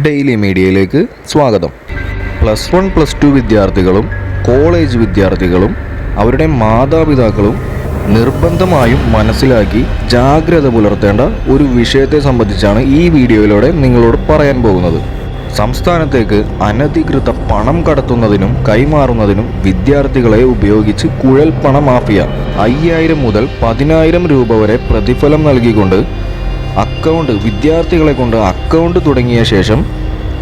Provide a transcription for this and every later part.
Daily മീഡിയയിലേക്ക് സ്വാഗതം. Plus one plus two വിദ്യാർത്ഥികളും കോളേജ് വിദ്യാർത്ഥികളും അവരുടെ മാതാപിതാക്കളും നിർബന്ധമായും മനസ്സിലാക്കി ജാഗ്രത പുലർത്തേണ്ട ഒരു വിഷയത്തെ സംബന്ധിച്ചാണ് ഈ വീഡിയോയിലൂടെ നിങ്ങളോട് പറയാൻ പോകുന്നത്. സംസ്ഥാനത്തേക്ക് അനധികൃത പണം കടത്തുന്നതിനും കൈമാറുന്നതിനും വിദ്യാർത്ഥികളെ ഉപയോഗിച്ച് കുഴൽപ്പണ മാഫിയ അയ്യായിരം മുതൽ പതിനായിരം രൂപ വരെ പ്രതിഫലം നൽകിക്കൊണ്ട് അക്കൗണ്ട് വിദ്യാർത്ഥികളെ കൊണ്ട് അക്കൗണ്ട് തുടങ്ങിയ ശേഷം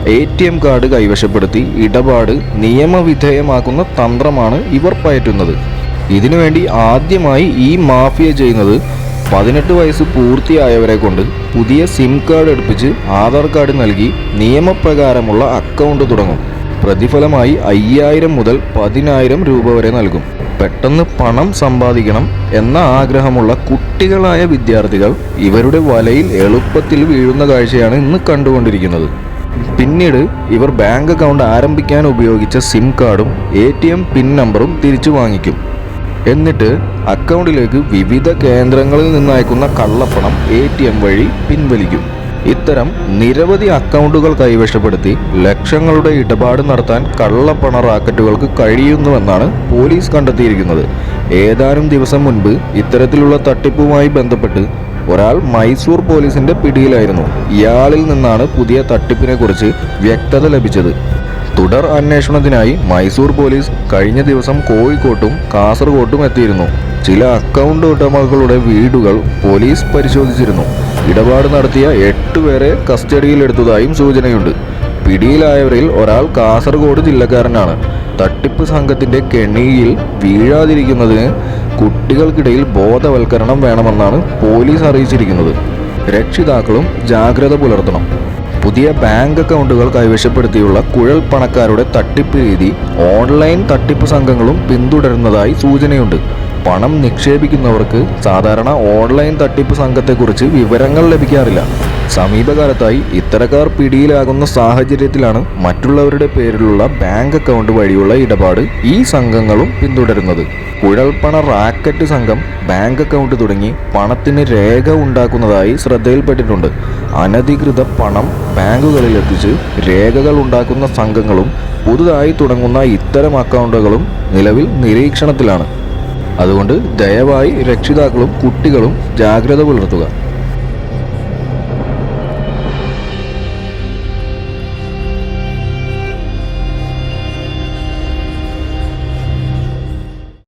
എ ടി എം കാർഡ് കൈവശപ്പെടുത്തി ഇടപാട് നിയമവിധേയമാക്കുന്ന തന്ത്രമാണ് ഇവർ പയറ്റുന്നത്. ഇതിനുവേണ്ടി ആദ്യമായി ഈ മാഫിയ ചെയ്യുന്നത് പതിനെട്ട് വയസ്സ് പൂർത്തിയായവരെ കൊണ്ട് പുതിയ സിം കാർഡ് എടുപ്പിച്ച് ആധാർ കാർഡ് നൽകി നിയമപ്രകാരമുള്ള അക്കൗണ്ട് തുടങ്ങും. പ്രതിഫലമായി അയ്യായിരം മുതൽ പതിനായിരം രൂപ വരെ നൽകും. പെട്ടെന്ന് പണം സമ്പാദിക്കണം എന്ന ആഗ്രഹമുള്ള കുട്ടികളായ വിദ്യാർത്ഥികൾ ഇവരുടെ വലയിൽ എളുപ്പത്തിൽ വീഴുന്ന കാഴ്ചയാണ് ഇന്ന് കണ്ടുകൊണ്ടിരിക്കുന്നത്. പിന്നീട് ഇവർ ബാങ്ക് അക്കൗണ്ട് ആരംഭിക്കാൻ ഉപയോഗിച്ച സിം കാർഡും എ പിൻ നമ്പറും തിരിച്ചു വാങ്ങിക്കും. എന്നിട്ട് അക്കൗണ്ടിലേക്ക് വിവിധ കേന്ദ്രങ്ങളിൽ നിന്നയക്കുന്ന കള്ളപ്പണം എം വഴി പിൻവലിക്കും. ഇത്തരം നിരവധി അക്കൗണ്ടുകൾ കൈവശപ്പെടുത്തി ലക്ഷങ്ങളുടെ ഇടപാട് നടത്താൻ കള്ളപ്പണ റാക്കറ്റുകൾക്ക് കഴിയുന്നുവെന്നാണ് പോലീസ് കണ്ടെത്തിയിരിക്കുന്നത്. ഏതാനും ദിവസം മുൻപ് ഇത്തരത്തിലുള്ള തട്ടിപ്പുമായി ബന്ധപ്പെട്ട് ഒരാൾ മൈസൂർ പോലീസിന്റെ പിടിയിലായിരുന്നു. ഇയാളിൽ നിന്നാണ് പുതിയ തട്ടിപ്പിനെ കുറിച്ച് വ്യക്തത ലഭിച്ചത്. തുടർ അന്വേഷണത്തിനായി മൈസൂർ പോലീസ് കഴിഞ്ഞ ദിവസം കോഴിക്കോട്ടും കാസർഗോട്ടും എത്തിയിരുന്നു. ചില അക്കൗണ്ട് ഉടമകളുടെ വീടുകൾ പോലീസ് പരിശോധിച്ചിരുന്നു. ഇടപാട് നടത്തിയ എട്ട് പേരെ കസ്റ്റഡിയിലെടുത്തതായും സൂചനയുണ്ട്. പിടിയിലായവരിൽ ഒരാൾ കാസർഗോഡ് ജില്ലക്കാരനാണ്. തട്ടിപ്പ് സംഘത്തിന്റെ കെണിയിൽ വീഴാതിരിക്കുന്നതിന് കുട്ടികൾക്കിടയിൽ ബോധവൽക്കരണം വേണമെന്നാണ് പോലീസ് അറിയിച്ചിരിക്കുന്നത്. രക്ഷിതാക്കളും ജാഗ്രത പുലർത്തണം. പുതിയ ബാങ്ക് അക്കൗണ്ടുകൾ കൈവശപ്പെടുത്തിയുള്ള കുഴൽ പണക്കാരുടെ തട്ടിപ്പ് രീതി ഓൺലൈൻ തട്ടിപ്പ് സംഘങ്ങളും പിന്തുടരുന്നതായി സൂചനയുണ്ട്. പണം നിക്ഷേപിക്കുന്നവർക്ക് സാധാരണ ഓൺലൈൻ തട്ടിപ്പ് സംഘത്തെക്കുറിച്ച് വിവരങ്ങൾ ലഭിക്കാറില്ല. സമീപകാലത്തായി ഇത്തരക്കാർ പിടിയിലാകുന്ന സാഹചര്യത്തിലാണ് മറ്റുള്ളവരുടെ പേരിലുള്ള ബാങ്ക് അക്കൗണ്ട് വഴിയുള്ള ഇടപാട് ഈ സംഘങ്ങളും പിന്തുടരുന്നത്. കുഴൽപ്പണ റാക്കറ്റ് സംഘം ബാങ്ക് അക്കൗണ്ട് തുടങ്ങി പണത്തിന് രേഖ ഉണ്ടാക്കുന്നതായി ശ്രദ്ധയിൽപ്പെട്ടിട്ടുണ്ട്. അനധികൃത പണം ബാങ്കുകളിൽ എത്തിച്ച് രേഖകൾ ഉണ്ടാക്കുന്ന സംഘങ്ങളും പുതുതായി തുടങ്ങുന്ന ഇത്തരം അക്കൗണ്ടുകളും നിലവിൽ നിരീക്ഷണത്തിലാണ്. അതുകൊണ്ട് ദയവായി രക്ഷിതാക്കളും കുട്ടികളും ജാഗ്രത പുലർത്തുക.